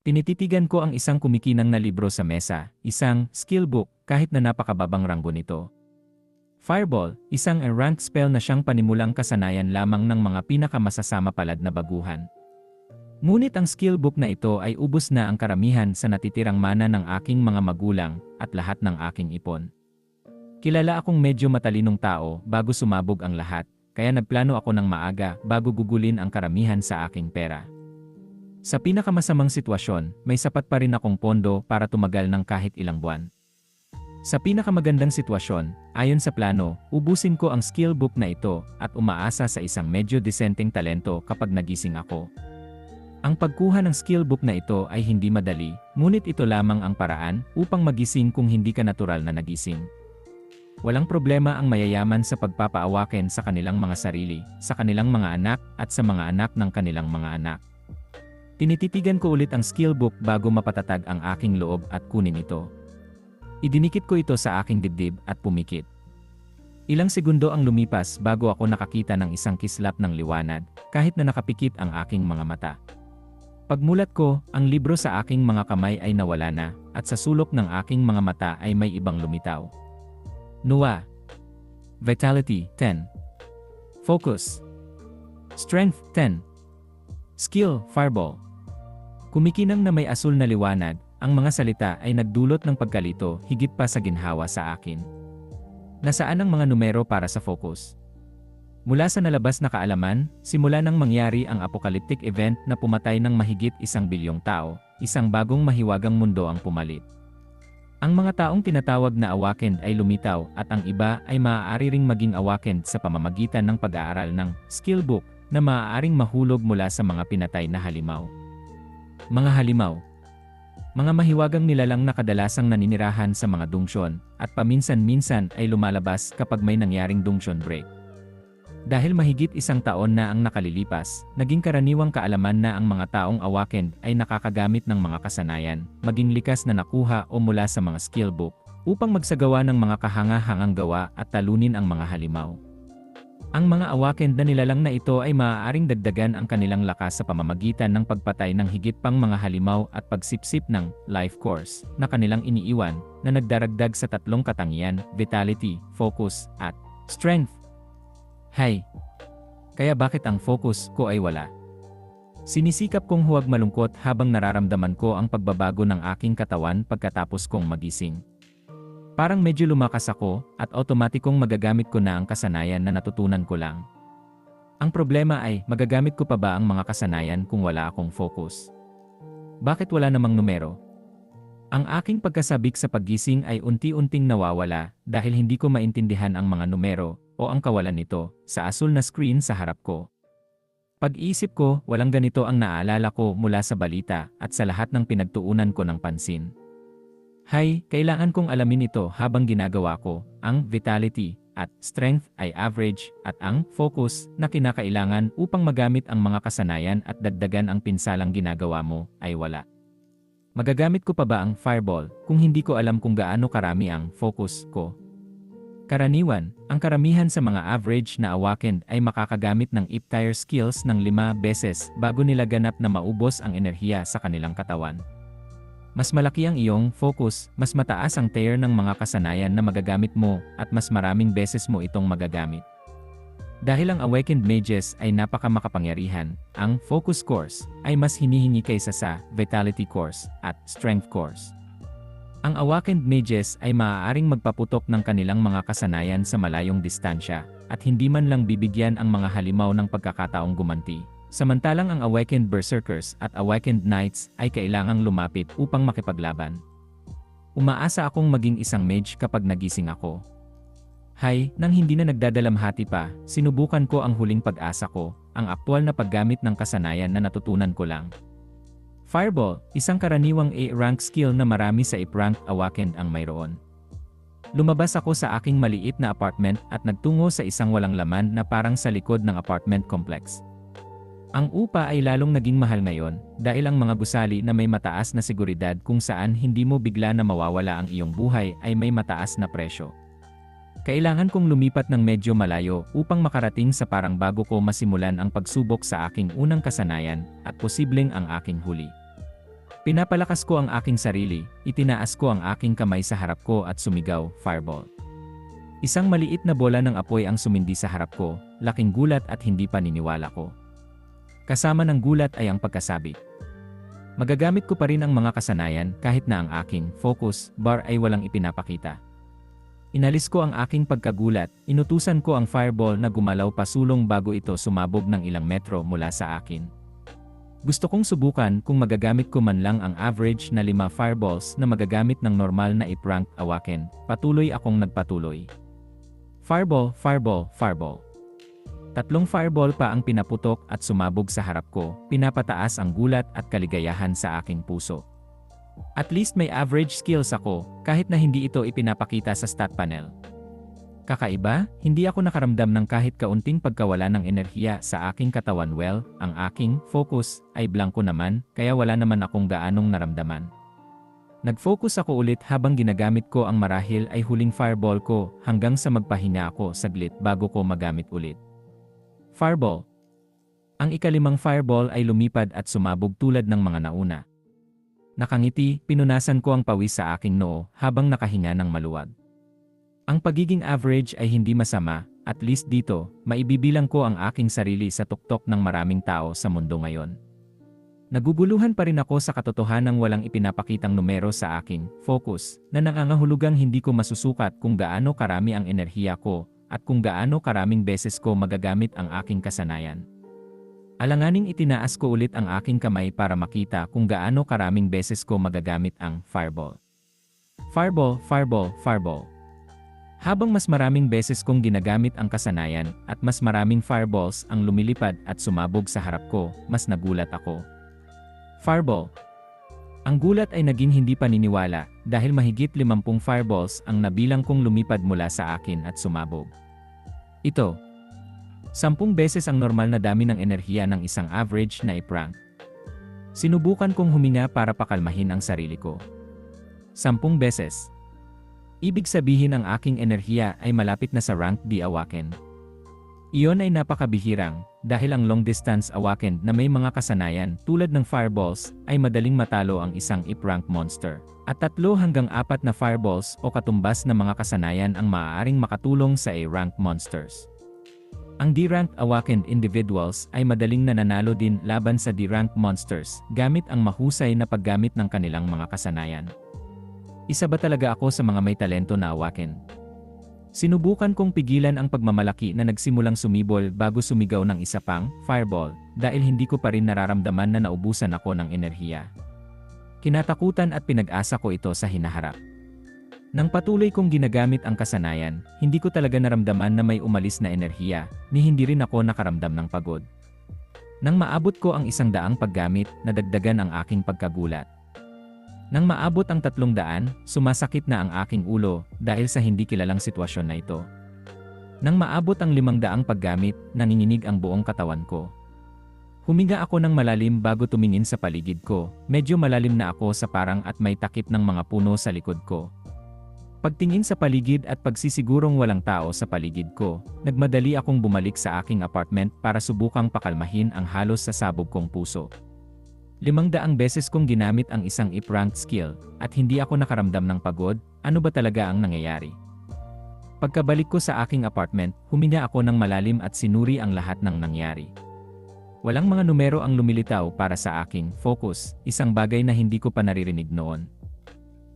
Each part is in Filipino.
Tinititigan ko ang isang kumikinang na libro sa mesa, isang skill book kahit na napakababang ranggo nito. Fireball, isang rank spell na siyang panimulang kasanayan lamang ng mga pinakamasasama palad na baguhan. Ngunit ang skill book na ito ay ubos na ang karamihan sa natitirang mana ng aking mga magulang at lahat ng aking ipon. Kilala akong medyo matalinong tao bago sumabog ang lahat, kaya nagplano ako ng maaga bago gugulin ang karamihan sa aking pera. Sa pinakamasamang sitwasyon, may sapat pa rin akong pondo para tumagal ng kahit ilang buwan. Sa pinakamagandang sitwasyon, ayon sa plano, ubusin ko ang skill book na ito at umaasa sa isang medyo disenteng talento kapag nagising ako. Ang pagkuha ng skill book na ito ay hindi madali, ngunit ito lamang ang paraan upang magising kung hindi ka natural na nagising. Walang problema ang mayayaman sa pagpapaawaken sa kanilang mga sarili, sa kanilang mga anak at sa mga anak ng kanilang mga anak. Tinititigan ko ulit ang skill book bago mapatatag ang aking loob at kunin ito. Idinikit ko ito sa aking dibdib at pumikit. Ilang segundo ang lumipas bago ako nakakita ng isang kislap ng liwanag, kahit na nakapikit ang aking mga mata. Pagmulat ko, ang libro sa aking mga kamay ay nawala na, at sa sulok ng aking mga mata ay may ibang lumitaw. Nuwa. Vitality, 10. Focus. Strength, 10. Skill, Fireball. Kumikinang na may asul na liwanag, ang mga salita ay nagdulot ng pagkalito higit pa sa ginhawa sa akin. Nasaan ang mga numero para sa focus? Mula sa nalabas na kaalaman, simula nang mangyari ang apocalyptic event na pumatay ng mahigit isang bilyong tao, isang bagong mahiwagang mundo ang pumalit. Ang mga taong tinatawag na awakened ay lumitaw at ang iba ay maaari ring maging awakened sa pamamagitan ng pag-aaral ng skill book na maaaring mahulog mula sa mga pinatay na halimaw. Mga halimaw. Mga mahiwagang nilalang na kadalasang naninirahan sa mga dungsyon at paminsan-minsan ay lumalabas kapag may nangyaring dungsyon break. Dahil mahigit isang taon na ang nakalilipas, naging karaniwang kaalaman na ang mga taong awakened ay nakakagamit ng mga kasanayan, maging likas na nakuha o mula sa mga skill book, upang magsagawa ng mga kahanga-hangang gawa at talunin ang mga halimaw. Ang mga awakened na nilalang na ito ay maaaring dagdagan ang kanilang lakas sa pamamagitan ng pagpatay ng higit pang mga halimaw at pagsipsip ng life course na kanilang iniiwan na nagdaragdag sa tatlong katangian, vitality, focus, at strength. Hay! Kaya bakit ang focus ko ay wala? Sinisikap kong huwag malungkot habang nararamdaman ko ang pagbabago ng aking katawan pagkatapos kong magising. Parang medyo lumakas ako at automatikong magagamit ko na ang kasanayan na natutunan ko lang. Ang problema ay magagamit ko pa ba ang mga kasanayan kung wala akong focus? Bakit wala namang numero? Ang aking pagkasabik sa paggising ay unti-unting nawawala dahil hindi ko maintindihan ang mga numero o ang kawalan nito sa asul na screen sa harap ko. Pag-iisip ko, walang ganito ang naalala ko mula sa balita at sa lahat ng pinagtuunan ko ng pansin. Hay, kailangan kong alamin ito habang ginagawa ko. Ang vitality at strength ay average at ang focus na kinakailangan upang magamit ang mga kasanayan at dagdagan ang pinsalang ginagawa mo ay wala. Magagamit ko pa ba ang fireball kung hindi ko alam kung gaano karami ang focus ko? Karaniwan, ang karamihan sa mga average na awakened ay makakagamit ng ip-tire skills ng lima beses bago nila ganap na maubos ang enerhiya sa kanilang katawan. Mas malaki ang iyong focus, mas mataas ang tier ng mga kasanayan na magagamit mo at mas maraming beses mo itong magagamit. Dahil ang Awakened Mages ay napaka makapangyarihan, ang Focus Course ay mas hinihingi kaysa sa Vitality Course at Strength Course. Ang Awakened Mages ay maaaring magpaputok ng kanilang mga kasanayan sa malayong distansya at hindi man lang bibigyan ang mga halimaw ng pagkakataong gumanti. Samantalang ang Awakened Berserkers at Awakened Knights ay kailangang lumapit upang makipaglaban. Umaasa akong maging isang mage kapag nagising ako. Hay, nang hindi na nagdadalamhati pa, sinubukan ko ang huling pag-asa ko, ang aktwal na paggamit ng kasanayan na natutunan ko lang. Fireball, isang karaniwang A-rank skill na marami sa ip-rank awakened ang mayroon. Lumabas ako sa aking maliit na apartment at nagtungo sa isang walang laman na parang sa likod ng apartment complex. Ang upa ay lalong naging mahal ngayon dahil ang mga gusali na may mataas na seguridad kung saan hindi mo bigla na mawawala ang iyong buhay ay may mataas na presyo. Kailangan kong lumipat ng medyo malayo upang makarating sa parang bago ko masimulan ang pagsubok sa aking unang kasanayan at posibleng ang aking huli. Pinapalakas ko ang aking sarili, itinaas ko ang aking kamay sa harap ko at sumigaw, fireball. Isang maliit na bola ng apoy ang sumindi sa harap ko, laking gulat at hindi paniniwala ko. Kasama ng gulat ay ang pagkasabi. Magagamit ko pa rin ang mga kasanayan kahit na ang aking focus bar ay walang ipinapakita. Inalis ko ang aking pagkagulat, inutusan ko ang fireball na gumalaw pasulong bago ito sumabog ng ilang metro mula sa akin. Gusto kong subukan kung magagamit ko man lang ang average na lima fireballs na magagamit ng normal na iprank awaken, patuloy akong nagpatuloy. Fireball, fireball, fireball. Tatlong fireball pa ang pinaputok at sumabog sa harap ko, pinapataas ang gulat at kaligayahan sa aking puso. At least may average skills ako, kahit na hindi ito ipinapakita sa stat panel. Kakaiba, hindi ako nakaramdam ng kahit kaunting pagkawala ng enerhiya sa aking katawan well, ang aking focus ay blanko naman, kaya wala naman akong gaanong naramdaman. Nag-focus ako ulit habang ginagamit ko ang marahil ay huling fireball ko hanggang sa magpahinga ako saglit bago ko magamit ulit. Fireball Ang ikalimang fireball ay lumipad at sumabog tulad ng mga nauna. Nakangiti, pinunasan ko ang pawis sa aking noo habang nakahinga ng maluwag. Ang pagiging average ay hindi masama, at least dito, maibibilang ko ang aking sarili sa tuktok ng maraming tao sa mundo ngayon. Naguguluhan pa rin ako sa katotohanang walang ipinapakitang numero sa aking focus na nangangahulugang hindi ko masusukat kung gaano karami ang enerhiya ko at kung gaano karaming beses ko magagamit ang aking kasanayan. Alanganing itinaas ko ulit ang aking kamay para makita kung gaano karaming beses ko magagamit ang fireball. Fireball, fireball, fireball. Habang mas maraming beses kong ginagamit ang kasanayan at mas maraming fireballs ang lumilipad at sumabog sa harap ko, mas nagulat ako. Fireball. Ang gulat ay naging hindi paniniwala dahil mahigit 50 fireballs ang nabilang kong lumipad mula sa akin at sumabog. Ito. Sampung beses ang normal na dami ng enerhiya ng isang average na iprank. Sinubukan kong huminga para pakalmahin ang sarili ko. Sampung beses. Ibig sabihin ang aking enerhiya ay malapit na sa rank D awaken. Iyon ay napakabihirang, dahil ang long distance awaken na may mga kasanayan tulad ng fireballs ay madaling matalo ang isang ip-rank monster. At tatlo hanggang apat na fireballs o katumbas na mga kasanayan ang maaaring makatulong sa A-rank monsters. Ang D-rank awakened individuals ay madaling nananalo din laban sa D-rank monsters gamit ang mahusay na paggamit ng kanilang mga kasanayan. Isa ba talaga ako sa mga may talento na awaken? Sinubukan kong pigilan ang pagmamalaki na nagsimulang sumibol bago sumigaw ng isa pang fireball dahil hindi ko pa rin nararamdaman na naubusan ako ng enerhiya. Kinatakutan at pinag-asa ko ito sa hinaharap. Nang patuloy kong ginagamit ang kasanayan, hindi ko talaga naramdaman na may umalis na enerhiya, ni hindi rin ako nakaramdam ng pagod. Nang maabot ko ang isang daang paggamit, nadagdagan ang aking pagkagulat. Nang maabot ang tatlong daan, sumasakit na ang aking ulo dahil sa hindi kilalang sitwasyon na ito. Nang maabot ang limang daang paggamit, nanginginig ang buong katawan ko. Huminga ako ng malalim bago tumingin sa paligid ko, medyo malalim na ako sa parang at may takip ng mga puno sa likod ko. Pagtingin sa paligid at pagsisigurong walang tao sa paligid ko, nagmadali akong bumalik sa aking apartment para subukang pakalmahin ang halos sa sabog kong puso. Limang daang beses kong ginamit ang isang ip-ranked skill, at hindi ako nakaramdam ng pagod, ano ba talaga ang nangyayari? Pagkabalik ko sa aking apartment, huminga ako ng malalim at sinuri ang lahat ng nangyari. Walang mga numero ang lumilitaw para sa aking focus, isang bagay na hindi ko pa naririnig noon.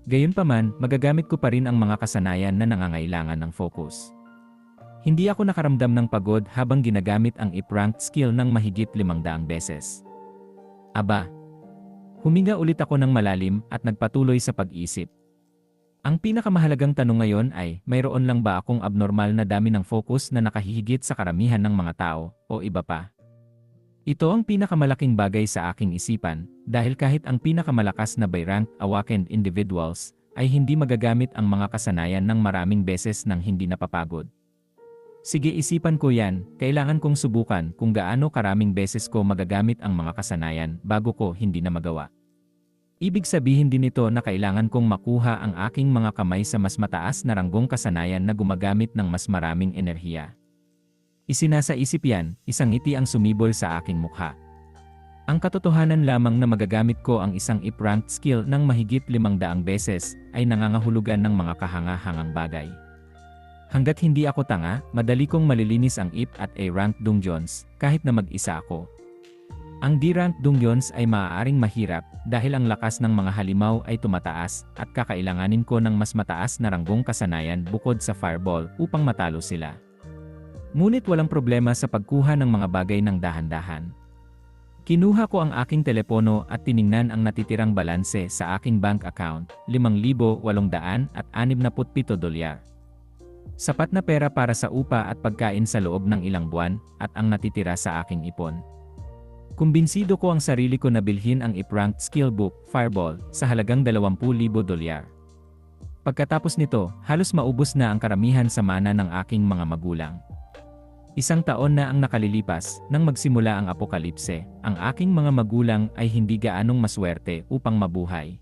Gayunpaman, magagamit ko pa rin ang mga kasanayan na nangangailangan ng focus. Hindi ako nakaramdam ng pagod habang ginagamit ang ip-ranked skill ng mahigit limang daang beses. Aba, Huminga ulit ako ng malalim at nagpatuloy sa pag-isip. Ang pinakamahalagang tanong ngayon ay, mayroon lang ba akong abnormal na dami ng focus na nakahihigit sa karamihan ng mga tao, o iba pa? Ito ang pinakamalaking bagay sa aking isipan, dahil kahit ang pinakamalakas na by rank awakened individuals, ay hindi magagamit ang mga kasanayan ng maraming beses nang hindi napapagod. Sige isipan ko yan, kailangan kong subukan kung gaano karaming beses ko magagamit ang mga kasanayan bago ko hindi na magawa. Ibig sabihin din ito na kailangan kong makuha ang aking mga kamay sa mas mataas na ranggong kasanayan na gumagamit ng mas maraming enerhiya. Isinasa isip yan, isang ngiti ang sumibol sa aking mukha. Ang katotohanan lamang na magagamit ko ang isang ip-ranked skill ng mahigit limang daang beses ay nangangahulugan ng mga kahanga-hangang bagay. Hanggat hindi ako tanga, madali kong malilinis ang ip at A-ranked dungeons kahit na mag-isa ako. Ang D-ranked dungeons ay maaaring mahirap dahil ang lakas ng mga halimaw ay tumataas at kakailanganin ko ng mas mataas na ranggong kasanayan bukod sa fireball upang matalo sila. Ngunit walang problema sa pagkuha ng mga bagay ng dahan-dahan. Kinuha ko ang aking telepono at tiningnan ang natitirang balanse sa aking bank account, 5,867 dolyar. Sapat na pera para sa upa at pagkain sa loob ng ilang buwan at ang natitira sa aking ipon. Kumbinsido ko ang sarili ko na bilhin ang ip-ranked skill book, Fireball, sa halagang 20,000 dolyar. Pagkatapos nito, halos maubos na ang karamihan sa mana ng aking mga magulang. Isang taon na ang nakalilipas nang magsimula ang apokalipse, ang aking mga magulang ay hindi gaanong maswerte upang mabuhay.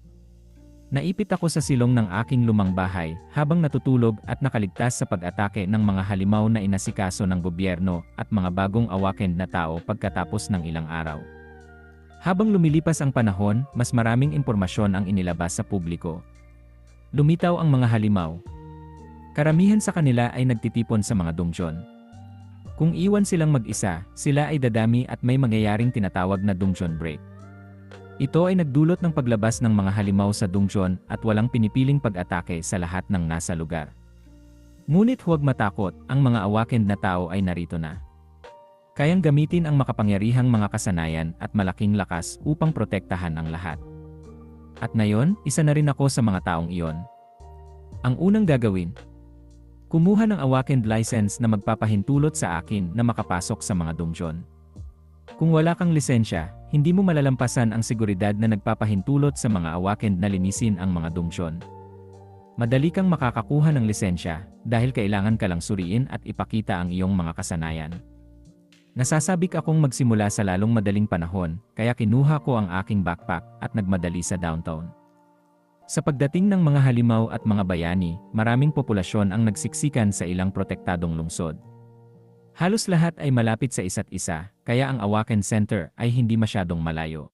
Naipit ako sa silong ng aking lumang bahay habang natutulog at nakaligtas sa pag-atake ng mga halimaw na inasikaso ng gobyerno at mga bagong awakened na tao pagkatapos ng ilang araw. Habang lumilipas ang panahon, mas maraming impormasyon ang inilabas sa publiko. Lumitaw ang mga halimaw. Karamihan sa kanila ay nagtitipon sa mga dungeon. Kung iwan silang mag-isa, sila ay dadami at may mangyayaring tinatawag na dungeon break. Ito ay nagdulot ng paglabas ng mga halimaw sa dungeon at walang pinipiling pag-atake sa lahat ng nasa lugar. Ngunit huwag matakot, ang mga awakened na tao ay narito na. Kayang gamitin ang makapangyarihang mga kasanayan at malaking lakas upang protektahan ang lahat. At ngayon, isa na rin ako sa mga taong iyon. Ang unang gagawin, Kumuha ng awakened license na magpapahintulot sa akin na makapasok sa mga dungeon. Kung wala kang lisensya, hindi mo malalampasan ang seguridad na nagpapahintulot sa mga awakened na linisin ang mga dungeon. Madali kang makakakuha ng lisensya dahil kailangan ka lang suriin at ipakita ang iyong mga kasanayan. Nasasabik akong magsimula sa lalong madaling panahon, kaya kinuha ko ang aking backpack at nagmadali sa downtown. Sa pagdating ng mga halimaw at mga bayani, maraming populasyon ang nagsiksikan sa ilang protektadong lungsod. Halos lahat ay malapit sa isa't isa, kaya ang Awaken Center ay hindi masyadong malayo.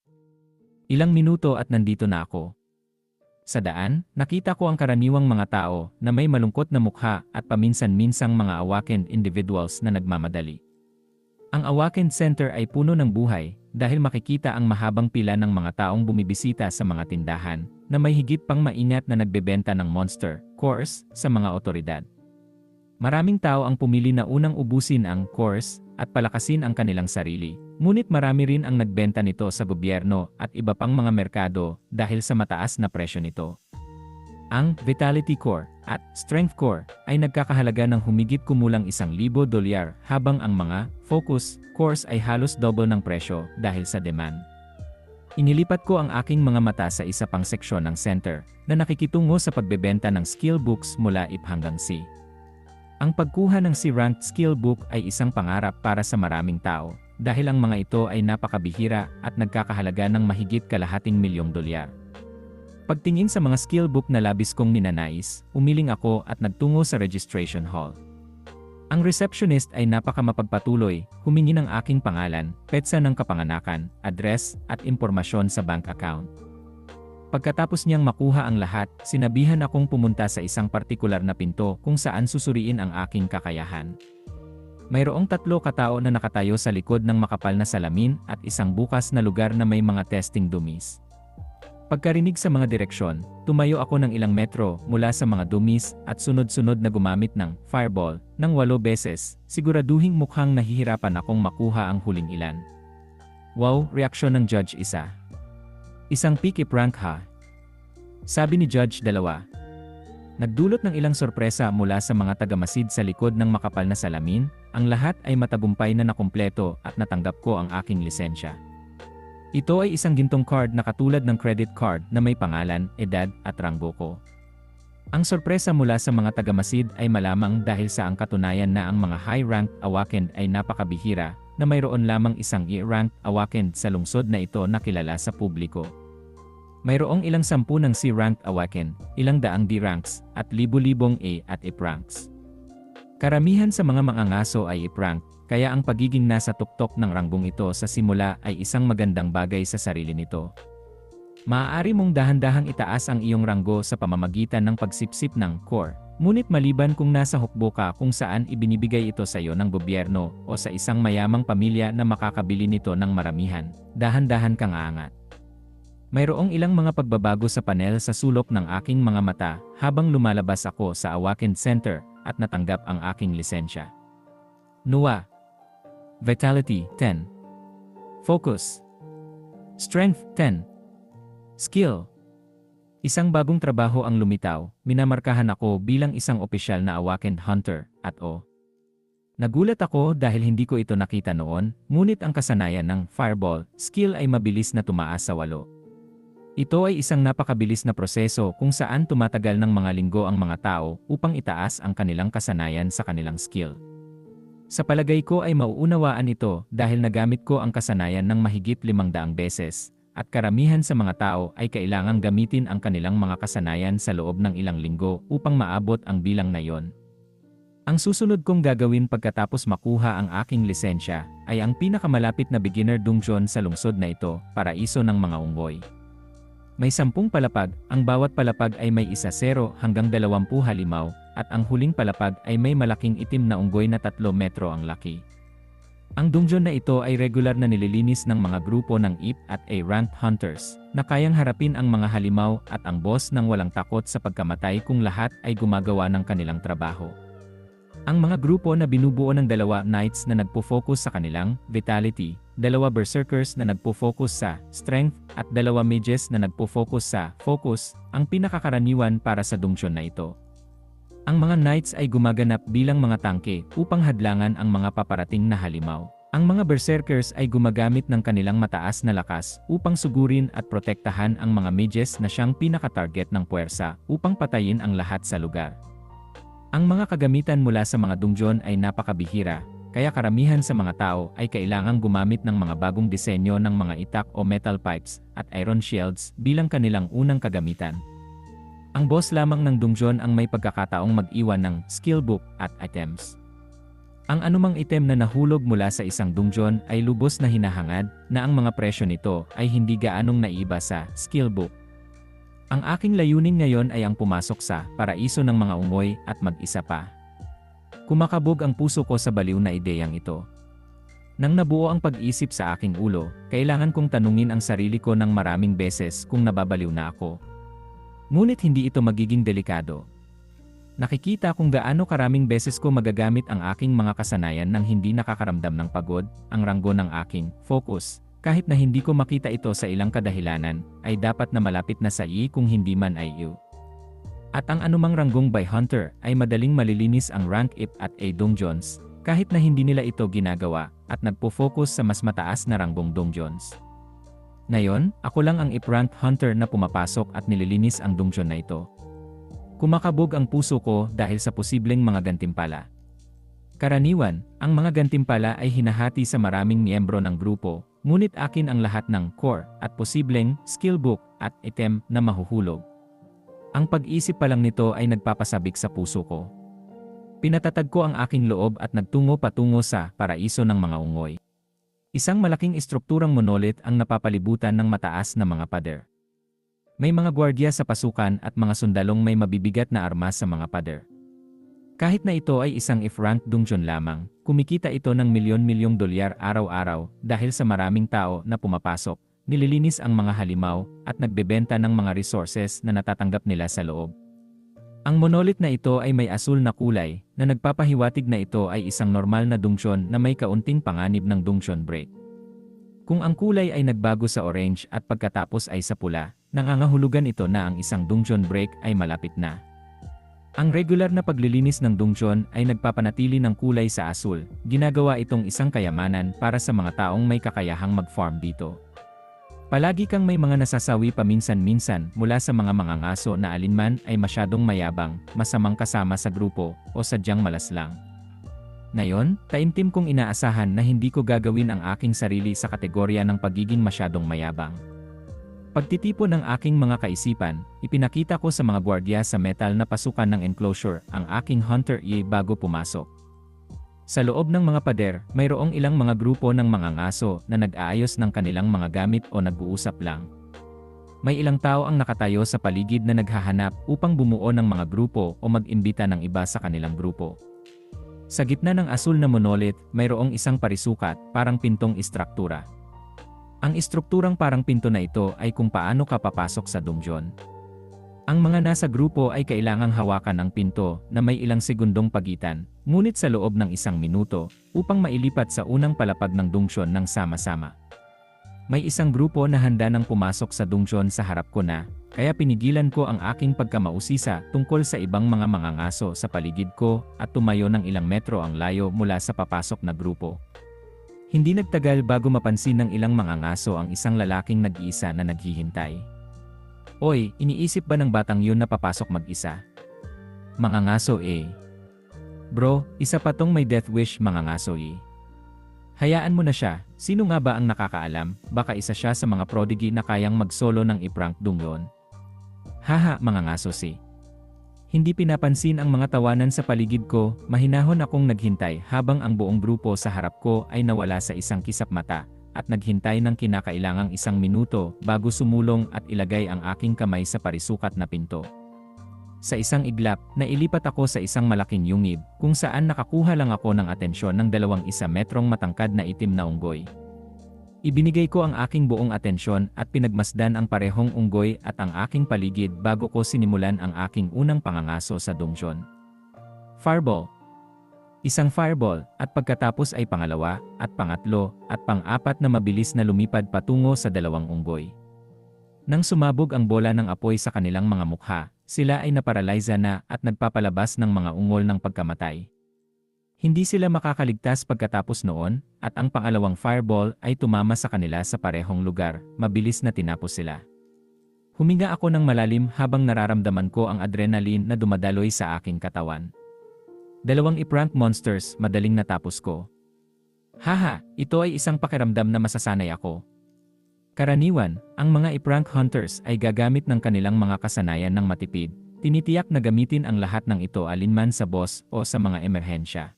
Ilang minuto at nandito na ako. Sa daan, nakita ko ang karaniwang mga tao na may malungkot na mukha at paminsan-minsang mga awakened individuals na nagmamadali. Ang Awakened Center ay puno ng buhay dahil makikita ang mahabang pila ng mga taong bumibisita sa mga tindahan na may higit pang maingat na nagbebenta ng monster, course, sa mga otoridad. Maraming tao ang pumili na unang ubusin ang course at palakasin ang kanilang sarili. Ngunit marami rin ang nagbenta nito sa gobyerno at iba pang mga merkado dahil sa mataas na presyo nito. Ang Vitality Core at Strength Core ay nagkakahalaga ng humigit kumulang isang libo dolyar habang ang mga Focus Cores ay halos double ng presyo dahil sa demand. Inilipat ko ang aking mga mata sa isa pang seksyon ng center na nakikitungo sa pagbebenta ng skill books mula IP hanggang C. Ang pagkuha ng C-ranked skill book ay isang pangarap para sa maraming tao dahil ang mga ito ay napakabihira at nagkakahalaga ng mahigit kalahating milyong dolyar. Pagtingin sa mga skill book na labis kong ninanais, umiling ako at nagtungo sa registration hall. Ang receptionist ay napakamapagpatuloy, humingi ng aking pangalan, petsa ng kapanganakan, address, at impormasyon sa bank account. Pagkatapos niyang makuha ang lahat, sinabihan akong pumunta sa isang partikular na pinto kung saan susuriin ang aking kakayahan. Mayroong tatlo katao na nakatayo sa likod ng makapal na salamin at isang bukas na lugar na may mga testing dummies. Pagkarinig sa mga direksyon, tumayo ako ng ilang metro mula sa mga dumis at sunod-sunod na gumamit ng fireball ng walo beses, siguraduhing mukhang nahihirapan akong makuha ang huling ilan. Wow, reaksyon ng Judge isa. Isang picky prank ha. Sabi ni Judge dalawa. Nagdulot ng ilang sorpresa mula sa mga tagamasid sa likod ng makapal na salamin, ang lahat ay matagumpay na nakumpleto at natanggap ko ang aking lisensya. Ito ay isang gintong card na katulad ng credit card na may pangalan, edad, at ranggo ko. Ang sorpresa mula sa mga tagamasid ay malamang dahil sa ang katunayan na ang mga high-ranked awakened ay napakabihira na mayroon lamang isang E-ranked awakened sa lungsod na ito na kilala sa publiko. Mayroong ilang sampu ng C-ranked awakened, ilang daang D-ranks, at libu-libong A at E-ranks. Karamihan sa mga mangangaso ay E-rank, kaya ang pagiging nasa tuktok ng ranggong ito sa simula ay isang magandang bagay sa sarili nito. Maaari mong dahan-dahang itaas ang iyong ranggo sa pamamagitan ng pagsipsip ng core. Ngunit maliban kung nasa hukbo ka kung saan ibinibigay ito sa iyo ng gobyerno o sa isang mayamang pamilya na makakabili nito ng maramihan, dahan-dahan kang aangat. Mayroong ilang mga pagbabago sa panel sa sulok ng aking mga mata habang lumalabas ako sa Awaken Center at natanggap ang aking lisensya. NUA Vitality 10 Focus Strength 10 Skill Isang bagong trabaho ang lumitaw, minamarkahan ako bilang isang opisyal na awakened hunter, at o. Nagulat ako dahil hindi ko ito nakita noon, ngunit ang kasanayan ng fireball skill ay mabilis na tumaas sa walo. Ito ay isang napakabilis na proseso kung saan tumatagal ng mga linggo ang mga tao upang itaas ang kanilang kasanayan sa kanilang skill. Sa palagay ko ay mauunawaan ito dahil nagamit ko ang kasanayan ng mahigit limang daang beses, at karamihan sa mga tao ay kailangang gamitin ang kanilang mga kasanayan sa loob ng ilang linggo upang maabot ang bilang na yon. Ang susunod kong gagawin pagkatapos makuha ang aking lisensya ay ang pinakamalapit na beginner dungeon sa lungsod na ito, paraiso ng mga unggoy. May sampung palapag, ang bawat palapag ay may isa 0 hanggang 20 halimaw, at ang huling palapag ay may malaking itim na unggoy na 3 metro ang laki. Ang dungeon na ito ay regular na nililinis ng mga grupo ng IP at A-ranked hunters, na kayang harapin ang mga halimaw at ang boss ng walang takot sa pagkamatay kung lahat ay gumagawa ng kanilang trabaho. Ang mga grupo na binubuo ng dalawa knights na nagpo-focus sa kanilang vitality, dalawa berserkers na nagpo-focus sa strength, at dalawa mages na nagpo-focus sa focus, ang pinakakaraniwan para sa dungeon na ito. Ang mga knights ay gumaganap bilang mga tangke upang hadlangan ang mga paparating na halimaw. Ang mga berserkers ay gumagamit ng kanilang mataas na lakas upang sugurin at protektahan ang mga mages na siyang pinaka-target ng puwersa upang patayin ang lahat sa lugar. Ang mga kagamitan mula sa mga dungeon ay napakabihira, kaya karamihan sa mga tao ay kailangang gumamit ng mga bagong disenyo ng mga itak o metal pipes at iron shields bilang kanilang unang kagamitan. Ang boss lamang ng dungeon ang may pagkakataong mag-iwan ng skill book at items. Ang anumang item na nahulog mula sa isang dungeon ay lubos na hinahangad na ang mga presyo nito ay hindi gaanong naiba sa skill book. Ang aking layunin ngayon ay ang pumasok sa paraiso ng mga ungoy at mag-isa pa. Kumakabog ang puso ko sa baliw na ideyang ito. Nang nabuo ang pag-isip sa aking ulo, kailangan kong tanungin ang sarili ko ng maraming beses kung nababaliw na ako Ngunit hindi ito magiging delikado. Nakikita kung gaano karaming beses ko magagamit ang aking mga kasanayan nang hindi nakakaramdam ng pagod, ang ranggo ng aking focus, kahit na hindi ko makita ito sa ilang kadahilanan, ay dapat na malapit na sa i kung hindi man ay you. At ang anumang ranggong by Hunter ay madaling malilinis ang rank IP at A dungeons, kahit na hindi nila ito ginagawa, at nagpo-focus sa mas mataas na ranggong dungeons. Ngayon, ako lang ang iprank hunter na pumapasok at nililinis ang dungeon na ito. Kumakabog ang puso ko dahil sa posibleng mga gantimpala. Karaniwan, ang mga gantimpala ay hinahati sa maraming miyembro ng grupo, ngunit akin ang lahat ng core at posibleng skill book at item na mahuhulog. Ang pag-isip pa lang nito ay nagpapasabik sa puso ko. Pinatatag ko ang aking loob at nagtungo patungo sa paraiso ng mga ungoy. Isang malaking estrukturang monolith ang napapalibutan ng mataas na mga pader. May mga gwardiya sa pasukan at mga sundalong may mabibigat na armas sa mga pader. Kahit na ito ay isang if-ranked dungeon lamang, kumikita ito ng milyon-milyong dolyar araw-araw dahil sa maraming tao na pumapasok, nililinis ang mga halimaw, at nagbebenta ng mga resources na natatanggap nila sa loob. Ang monolith na ito ay may asul na kulay, na nagpapahiwatig na ito ay isang normal na dungeon na may kaunting panganib ng dungeon break. Kung ang kulay ay nagbago sa orange at pagkatapos ay sa pula, nangangahulugan ito na ang isang dungeon break ay malapit na. Ang regular na paglilinis ng dungeon ay nagpapanatili ng kulay sa asul, ginagawa itong isang kayamanan para sa mga taong may kakayahang mag-farm dito. Palagi kang may mga nasasawi paminsan-minsan mula sa mga mangangaso na alinman ay masyadong mayabang, masamang kasama sa grupo, o sadyang malaslang. Ngayon, taimtim kong inaasahan na hindi ko gagawin ang aking sarili sa kategorya ng pagiging masyadong mayabang. Pagtitipon ng aking mga kaisipan, ipinakita ko sa mga gwardiya sa metal na pasukan ng enclosure ang aking Hunter E bago pumasok. Sa loob ng mga pader, mayroong ilang mga grupo ng mga ngaso na nag-aayos ng kanilang mga gamit o nag-uusap lang. May ilang tao ang nakatayo sa paligid na naghahanap upang bumuo ng mga grupo o mag-imbita ng iba sa kanilang grupo. Sa gitna ng asul na monolith, mayroong isang parisukat, parang pintong istruktura. Ang istrukturang parang pinto na ito ay kung paano ka papasok sa dungeon. Ang mga nasa grupo ay kailangang hawakan ang pinto na may ilang segundong pagitan, ngunit sa loob ng isang minuto, upang mailipat sa unang palapag ng dungeon ng sama-sama. May isang grupo na handa nang pumasok sa dungeon sa harap ko na, kaya pinigilan ko ang aking pagkamausisa tungkol sa ibang mga mangangaso sa paligid ko at tumayo ng ilang metro ang layo mula sa papasok na grupo. Hindi nagtagal bago mapansin ng ilang mangangaso ang isang lalaking nag-iisa na naghihintay. Oy, iniisip ba ng batang yun na papasok mag-isa? Mga ngaso eh. Bro, isa pa tong may death wish mga ngaso eh. Hayaan mo na siya, sino nga ba ang nakakaalam, baka isa siya sa mga prodigy na kayang mag-solo ng iprank dungyon. Haha mga ngaso si. Hindi pinapansin ang mga tawanan sa paligid ko, mahinahon akong naghintay habang ang buong grupo sa harap ko ay nawala sa isang kisap mata, at naghintay ng kinakailangang isang minuto bago sumulong at ilagay ang aking kamay sa parisukat na pinto. Sa isang iglap, nailipat ako sa isang malaking yungib, kung saan nakakuha lang ako ng atensyon ng dalawang isa metrong matangkad na itim na unggoy. Ibinigay ko ang aking buong atensyon at pinagmasdan ang parehong unggoy at ang aking paligid bago ko sinimulan ang aking unang pangangaso sa dungeon. Fireball, Isang fireball, at pagkatapos ay pangalawa, at pangatlo, at pang-apat na mabilis na lumipad patungo sa dalawang unggoy. Nang sumabog ang bola ng apoy sa kanilang mga mukha, sila ay naparalyza na at nagpapalabas ng mga ungol ng pagkamatay. Hindi sila makakaligtas pagkatapos noon, at ang pangalawang fireball ay tumama sa kanila sa parehong lugar, mabilis na tinapos sila. Huminga ako ng malalim habang nararamdaman ko ang adrenaline na dumadaloy sa aking katawan. Dalawang iprank monsters, madaling natapos ko. Haha, ito ay isang pakiramdam na masasanay ako. Karaniwan, ang mga iprank hunters ay gagamit ng kanilang mga kasanayan ng matipid, tinitiyak na gamitin ang lahat ng ito alinman sa boss o sa mga emerhensya.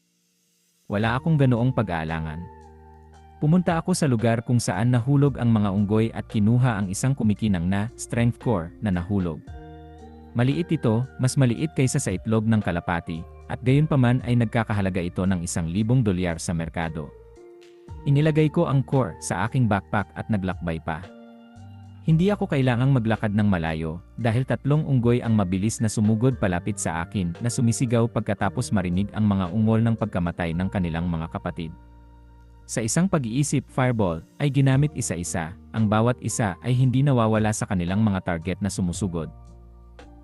Wala akong ganoong pag-aalangan. Pumunta ako sa lugar kung saan nahulog ang mga unggoy at kinuha ang isang kumikinang na strength core na nahulog. Maliit ito, mas maliit kaysa sa itlog ng kalapati, at gayon pa man ay nagkakahalaga ito ng isang libong dolyar sa merkado. Inilagay ko ang core sa aking backpack at naglakbay pa. Hindi ako kailangang maglakad ng malayo dahil tatlong unggoy ang mabilis na sumugod palapit sa akin na sumisigaw pagkatapos marinig ang mga ungol ng pagkamatay ng kanilang mga kapatid. Sa isang pag-iisip fireball ay ginamit isa-isa, ang bawat isa ay hindi nawawala sa kanilang mga target na sumusugod.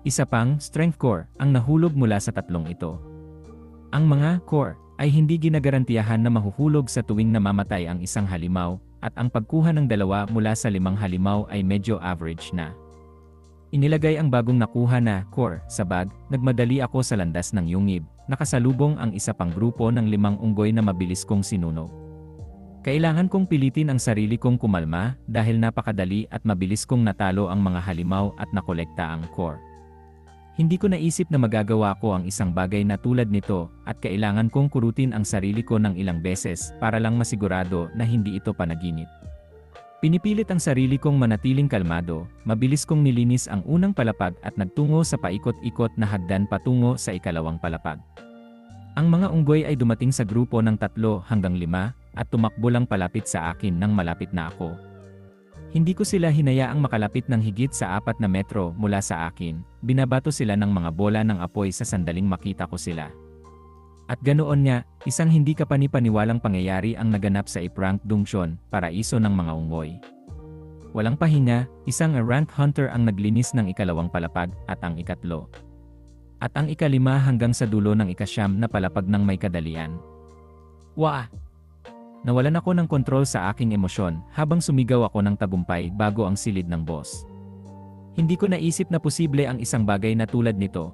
Isa pang strength core ang nahulog mula sa tatlong ito ang mga core ay hindi ginagarantiyahan na mahuhulog sa tuwing namamatay ang isang halimaw, at ang pagkuha ng dalawa mula sa limang halimaw ay medyo average na. Inilagay ang bagong nakuha na core sa bag, nagmadali ako sa landas ng yungib, nakasalubong ang isa pang grupo ng limang unggoy na mabilis kong sinunog. Kailangan kong pilitin ang sarili kong kumalma dahil napakadali at mabilis kong natalo ang mga halimaw at nakolekta ang core. Hindi ko naisip na magagawa ko ang isang bagay na tulad nito at kailangan kong kurutin ang sarili ko ng ilang beses para lang masigurado na hindi ito panaginip. Pinipilit ang sarili kong manatiling kalmado, mabilis kong nilinis ang unang palapag at nagtungo sa paikot-ikot na hagdan patungo sa ikalawang palapag. Ang mga unggoy ay dumating sa grupo ng tatlo hanggang lima at tumakbo lang palapit sa akin nang malapit na ako, hindi ko sila hinayaang makalapit ng higit sa apat na metro mula sa akin, binabato sila ng mga bola ng apoy sa sandaling makita ko sila. At ganoon nga, isang hindi kapanipaniwalang pangyayari ang naganap sa iprank Dungsyon, paraiso ng mga unggoy. Walang pahinga, isang rank hunter ang naglinis ng ikalawang palapag at ang ikatlo. At ang ikalima hanggang sa dulo ng ikasyam na palapag ng may kadalian. Wah! Nawalan ako ng kontrol sa aking emosyon habang sumigaw ako ng tagumpay bago ang silid ng boss. Hindi ko naisip na posible ang isang bagay na tulad nito.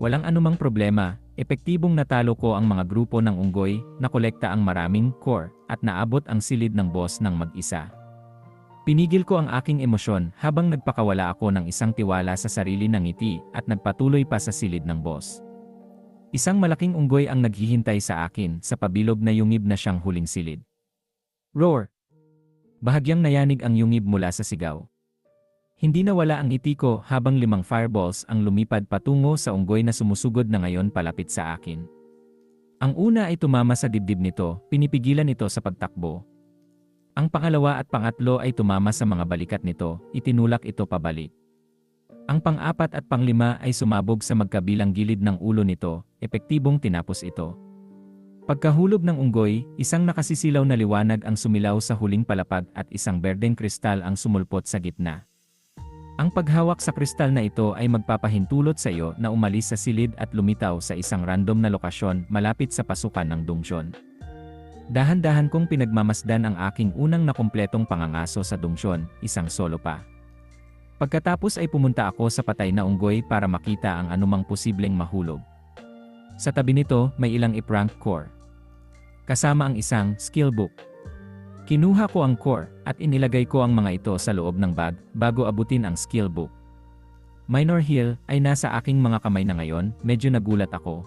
Walang anumang problema, epektibong natalo ko ang mga grupo ng unggoy, nakolekta ang maraming core, at naabot ang silid ng boss ng mag-isa. Pinigil ko ang aking emosyon habang nagpakawala ako ng isang tiwala sa sarili ng ngiti at nagpatuloy pa sa silid ng boss. Isang malaking unggoy ang naghihintay sa akin sa pabilog na yungib na siyang huling silid. Roar! Bahagyang nayanig ang yungib mula sa sigaw. Hindi nawala ang ngiti habang limang fireballs ang lumipad patungo sa unggoy na sumusugod na ngayon palapit sa akin. Ang una ay tumama sa dibdib nito, pinipigilan ito sa pagtakbo. Ang pangalawa at pangatlo ay tumama sa mga balikat nito, itinulak ito pabalik. Ang pang-apat at panglima ay sumabog sa magkabilang gilid ng ulo nito, epektibong tinapos ito. Pagkahulog ng unggoy, isang nakasisilaw na liwanag ang sumilaw sa huling palapag at isang berdeng kristal ang sumulpot sa gitna. Ang paghawak sa kristal na ito ay magpapahintulot sa iyo na umalis sa silid at lumitaw sa isang random na lokasyon malapit sa pasukan ng dungsyon. Dahan-dahan kong pinagmamasdan ang aking unang nakumpletong pangangaso sa dungsyon, isang solo pa. Pagkatapos ay pumunta ako sa patay na unggoy para makita ang anumang posibleng mahulog. Sa tabi nito, may ilang iprank core. Kasama ang isang skill book. Kinuha ko ang core at inilagay ko ang mga ito sa loob ng bag bago abutin ang skill book. Minor Hill ay nasa aking mga kamay na ngayon, medyo nagulat ako.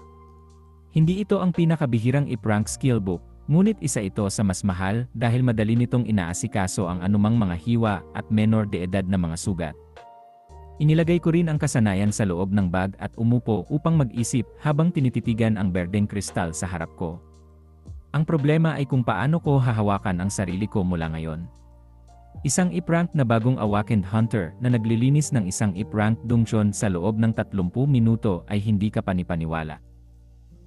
Hindi ito ang pinakabihirang iprank skill book, ngunit isa ito sa mas mahal dahil madali nitong inaasikaso ang anumang mga hiwa at menor de edad na mga sugat. Inilagay ko rin ang kasanayan sa loob ng bag at umupo upang mag-isip habang tinititigan ang berdeng kristal sa harap ko. Ang problema ay kung paano ko hahawakan ang sarili ko mula ngayon. Isang iprank na bagong awakened hunter na naglilinis ng isang iprank dungeon sa loob ng 30 minuto ay hindi ka panipaniwala.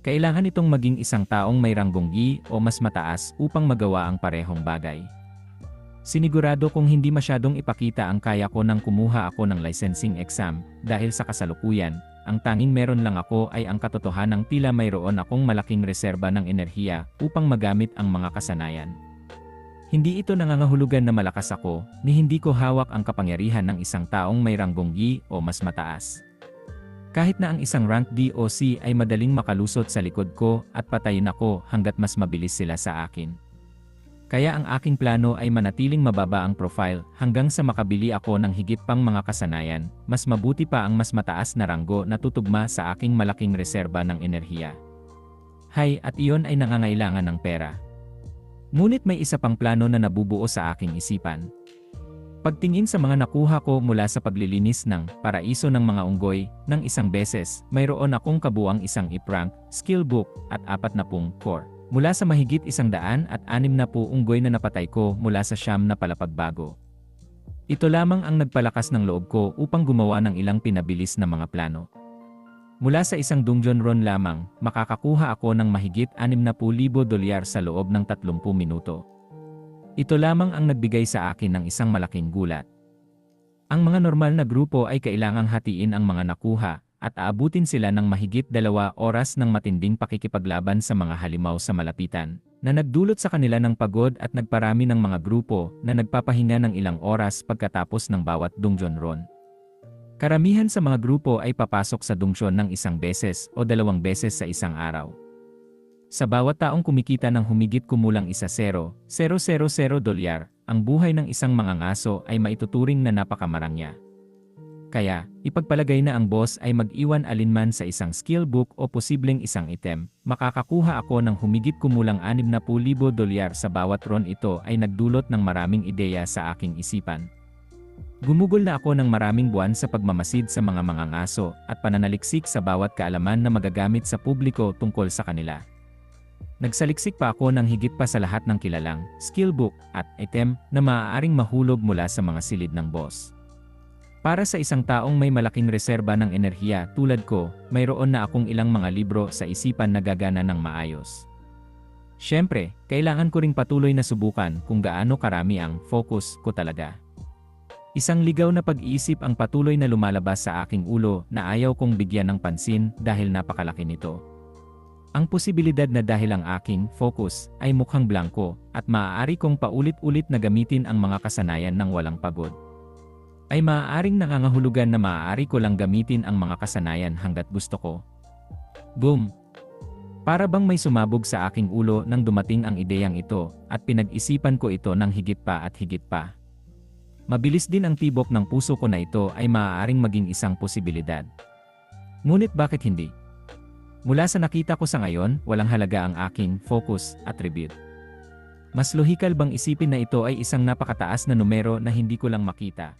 Kailangan itong maging isang taong may ranggong G o mas mataas upang magawa ang parehong bagay. Sinigurado kong hindi masyadong ipakita ang kaya ko nang kumuha ako ng licensing exam dahil sa kasalukuyan, ang tanging meron lang ako ay ang katotohanang tila mayroon akong malaking reserba ng enerhiya upang magamit ang mga kasanayan. Hindi ito nangangahulugan na malakas ako, ni hindi ko hawak ang kapangyarihan ng isang taong may ranggong G o mas mataas. Kahit na ang isang rank D o C ay madaling makalusot sa likod ko at patayin ako hanggat mas mabilis sila sa akin. Kaya ang aking plano ay manatiling mababa ang profile hanggang sa makabili ako ng higit pang mga kasanayan, mas mabuti pa ang mas mataas na ranggo na tutugma sa aking malaking reserba ng enerhiya. Hay at iyon ay nangangailangan ng pera. Ngunit may isa pang plano na nabubuo sa aking isipan. Pagtingin sa mga nakuha ko mula sa paglilinis ng paraiso ng mga unggoy ng isang beses, mayroon akong kabuang isang iprank, skill book at apat na pung core. Mula sa mahigit isang daan at anim na po unggoy na napatay ko mula sa siyam na palapagbago. Ito lamang ang nagpalakas ng loob ko upang gumawa ng ilang pinabilis na mga plano. Mula sa isang dungeon run lamang, makakakuha ako ng mahigit 60,000 dolyar sa loob ng 30 minuto. Ito lamang ang nagbigay sa akin ng isang malaking gulat. Ang mga normal na grupo ay kailangang hatiin ang mga nakuha at aabutin sila ng mahigit dalawa oras ng matinding pakikipaglaban sa mga halimaw sa malapitan, na nagdulot sa kanila ng pagod at nagparami ng mga grupo na nagpapahinga ng ilang oras pagkatapos ng bawat dungeon run. Karamihan sa mga grupo ay papasok sa dungeon ng isang beses o dalawang beses sa isang araw. Sa bawat taong kumikita ng humigit kumulang isa 0, 000 dolyar, ang buhay ng isang mangangaso ay maituturing na napakamarangya. Kaya, ipagpalagay na ang boss ay mag-iwan alinman sa isang skill book o posibleng isang item, makakakuha ako ng humigit kumulang 60,000 dolyar sa bawat ron ito ay nagdulot ng maraming ideya sa aking isipan. Gumugol na ako ng maraming buwan sa pagmamasid sa mga mangangaso at pananaliksik sa bawat kaalaman na magagamit sa publiko tungkol sa kanila. Nagsaliksik pa ako ng higit pa sa lahat ng kilalang, skill book, at item na maaaring mahulog mula sa mga silid ng boss. Para sa isang taong may malaking reserba ng enerhiya tulad ko, mayroon na akong ilang mga libro sa isipan na gagana ng maayos. Siyempre, kailangan ko ring patuloy na subukan kung gaano karami ang focus ko talaga. Isang ligaw na pag-iisip ang patuloy na lumalabas sa aking ulo na ayaw kong bigyan ng pansin dahil napakalaki nito. Ang posibilidad na dahil ang aking focus ay mukhang blanco at maaari kong paulit-ulit na gamitin ang mga kasanayan ng walang pagod ay maaaring nangangahulugan na maaari ko lang gamitin ang mga kasanayan hanggat gusto ko. Boom! Para bang may sumabog sa aking ulo nang dumating ang ideyang ito at pinag-isipan ko ito ng higit pa at higit pa. Mabilis din ang tibok ng puso ko na ito ay maaaring maging isang posibilidad. Ngunit bakit hindi? Mula sa nakita ko sa ngayon, walang halaga ang aking focus attribute. Mas lohikal bang isipin na ito ay isang napakataas na numero na hindi ko lang makita?